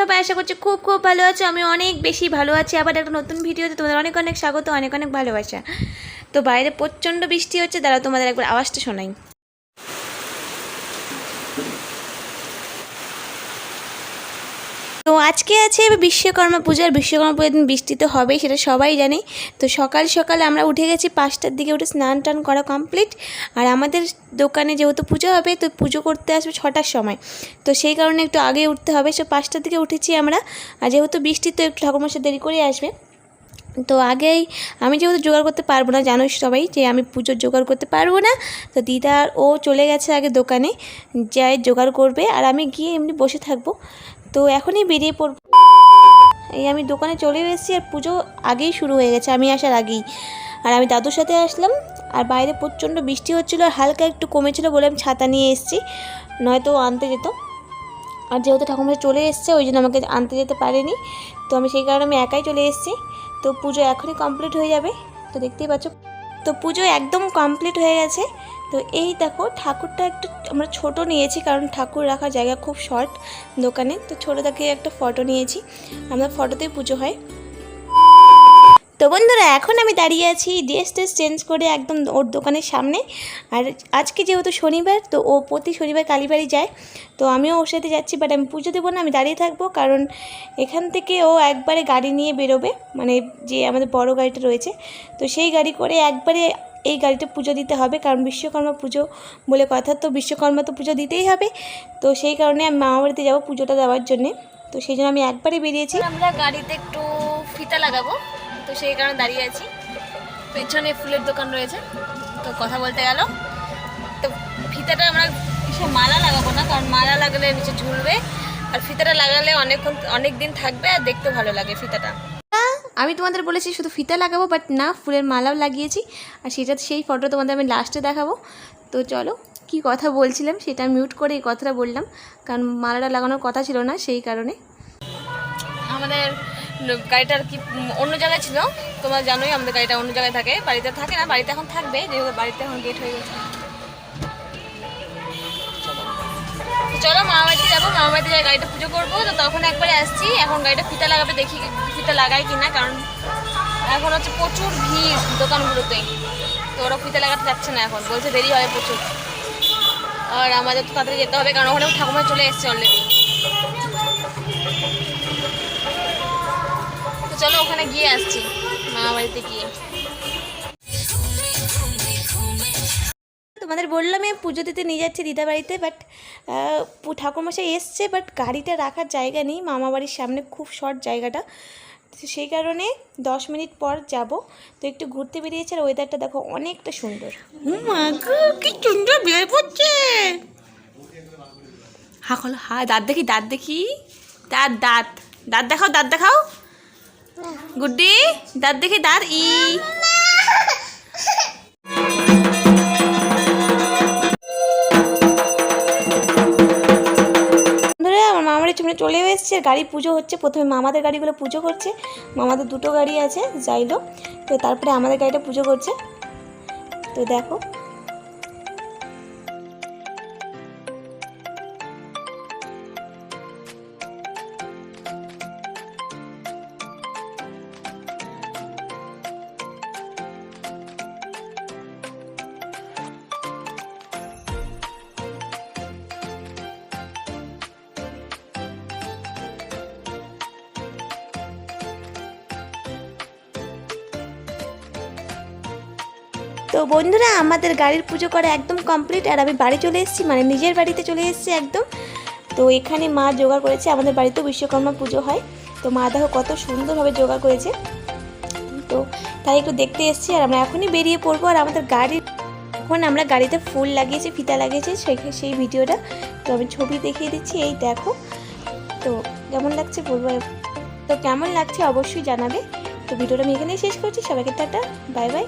সবাই? আশা করছি খুব খুব ভালো আছো। আমি অনেক বেশি ভালো আছি। আবার একটা নতুন ভিডিওতে তোমাদের অনেক অনেক স্বাগত, অনেক অনেক ভালোবাসা। তো বাইরে প্রচণ্ড বৃষ্টি হচ্ছে, দাঁড়াও তোমাদের একবার আওয়াজটা শোনাই। তো আজকে আছে বিশ্বকর্মা পূজার বিশ্বকর্মা পূজার দিন বৃষ্টি তো হবেই, সেটা সবাই জানে। তো সকাল সকাল আমরা উঠে গেছি, পাঁচটার দিকে উঠে স্নান টান করা কমপ্লিট আর আমাদের দোকানে যেহেতু পুজো হবে, তো পুজো করতে আসবে ছটার সময়। তো সেই কারণে একটু আগে উঠতে হবে, সে পাঁচটার দিকে উঠেছি আমরা। আর যেহেতু বৃষ্টি, তো একটু ঠাকুরমশাই দেরি করে আসবে। তো আগেই আমি যেহেতু জোগাড় করতে পারব না, জানোই সবাই যে আমি পুজোর জোগাড় করতে পারব না। তো দিদার ও চলে গেছে আগে দোকানে, যাই জোগাড় করবে। আর আমি গিয়ে এমনি বসে থাকব। তো এখনই বেরিয়ে পড়ব। এই আমি দোকানে চলে এসেছি আর পুজো আগেই শুরু হয়ে গেছে, আমি আসার আগেই। আর আমি দাদুর সাথে আসলাম, আর বাইরে প্রচণ্ড বৃষ্টি হচ্ছিল আর হালকা একটু কমেছিল বলে আমি ছাতা নিয়ে এসেছি, নয়তো আনতে যেত। আর যেহেতু ঠাকুমা চলে এসছে, ওই জন্য আমাকে আনতে যেতে পারেনি, তো আমি সেই কারণে আমি একাই চলে এসেছি। তো পুজো এখনই কমপ্লিট হয়ে যাবে, তো দেখতেই পাচ্ছ। তো পুজো একদম কমপ্লিট হয়ে গেছে, তো এই দেখো ঠাকুরটা একটু আমরা ছোট নিয়েছি, কারণ ঠাকুর রাখার জায়গা খুব শর্ট দোকানে। তো ছোটো থেকে একটা ফটো নিয়েছি। আমরা ফটোতেই পুজো হয়। তো বন্ধুরা, এখন আমি দাঁড়িয়ে আছি ড্রেস টেস চেঞ্জ করে একদম ওর দোকানের সামনে। আর আজকে যেহেতু শনিবার, তো ও প্রতি শনিবার কালীবাড়ি যায়। তো আমিও ওর সাথে যাচ্ছি বাট আমি পুজো দেবো না, আমি দাঁড়িয়ে থাকব, কারণ এখান থেকে ও একবারে গাড়ি নিয়ে বেরোবে। মানে যে আমাদের বড় গাড়িটা রয়েছে, তো সেই গাড়ি করে একবারে এই গাড়িটা পুজো দিতে হবে। কারণ বিশ্বকর্মা পুজো বলে কথা, তো বিশ্বকর্মা তো পুজো দিতেই হবে। তো সেই কারণে আমি মামা বাড়িতে যাব পুজোটা দেওয়ার জন্যে। তো সেই জন্য আমি একবারে বেরিয়েছি। আমরা গাড়িতে একটু ফিতা লাগাবো। তো সেই কারণে দাঁড়িয়ে আছি। পেছনে ফুলের দোকান রয়েছে। তো কথা বলতে গেল। তো ফিতাটা আমরা কিছু মালা লাগাবো না, কারণ মালা লাগালে নিচে ঝুলবে। আর ফিতাটা লাগালে অনেকক্ষণ অনেক দিন থাকবে আর দেখতে ভালো লাগে ফিতাটা। আমি তোমাদের বলেছি শুধু ফিতা লাগাবো বাট না, ফুলের মালাও লাগিয়েছি। আর সেটা সেই ফটো তোমাদের আমি লাস্টে দেখাবো। তো চলো, কি কথা বলছিলাম সেটা মিউট করে এই কথাটা বললাম। কারণ মালাটা লাগানোর কথা ছিল না, সেই কারণে। আমাদের গাড়িটার কি, অন্য জায়গায় ছিল, তোমরা জানোই আমাদের গাড়িটা অন্য জায়গায় থাকে, বাড়িতে থাকে না, বাড়িতে এখন থাকবে, যেহেতু বাড়িতে এখন গেট হয়ে গেছে। চলো মামা বাড়িতে যাব মামা বাড়িতে যাই, গাড়িটা পুজো করব। তো তখন একবারে আসছি, এখন গাড়িটা ফিতা লাগাবে, দেখি ফিতা লাগাই কিনা, কারণ এখন হচ্ছে প্রচুর ভিড় দোকানগুলোতে। তো ওরা ফিতা লাগাতে যাচ্ছে না এখন, বলছে দেরি হয় প্রচুর। আর আমাদের তো তাড়াতাড়ি যেতে হবে, কারণ ওখানে ঠাকুমা চলে এসছে অলরেডি তো চলো ওখানে গিয়ে আসছি মামা বাড়িতে গিয়ে। তোমাদের বললাম আমি পুজো দিতে নিয়ে যাচ্ছি দিদা বাড়িতে বাট ঠাকুরমশাই এসছে বাট গাড়িটা রাখার জায়গা নেই মামা বাড়ির সামনে খুব শর্ট জায়গাটা। তো সেই কারণে দশ মিনিট পর যাব। তো একটু ঘুরতে বেরিয়েছে আর ওয়েদারটা দেখো অনেকটা সুন্দর। কি সুন্দর বের পড়ছে হা খোলো হা, দাঁত দেখি দাঁত দেখি। দাঁত দাঁত। দাঁত দেখাও দাঁত দেখাও। গুড্ডি, দাঁত দেখি, দাঁত, ই। এসেছে গাড়ি পুজো হচ্ছে। প্রথমে মামাদের গাড়িগুলো পুজো করছে। মামাদের দুটো গাড়ি আছে যাইলো তো তারপরে আমাদের গাড়িটা পুজো করছে। তো দেখো তো বন্ধুরা, আমাদের গাড়ির পুজো করা একদম কমপ্লিট আর আমি বাড়ি চলে এসেছি মানে নিজের বাড়িতে চলে এসেছি একদম। তো এখানে মা জোগাড় করেছে, আমাদের বাড়িতেও বিশ্বকর্মা পুজো হয়। তো মা দেখো কত সুন্দরভাবে জোগাড় করেছে। তো তাই একটু দেখতে এসেছি আর আমরা এখনই বেরিয়ে পড়ব আর আমাদের গাড়ির এখন আমরা গাড়িতে ফুল লাগিয়েছি, ফিতা লাগিয়েছি, সেই সেই ভিডিওটা। তো আমি ছবি দেখিয়ে দিচ্ছি, এই দেখো। তো কেমন লাগছে বলব? তো কেমন লাগছে অবশ্যই জানাবে। তো ভিডিওটা আমি এখানেই শেষ করছি। সবাইকে টাটা, বাই বাই।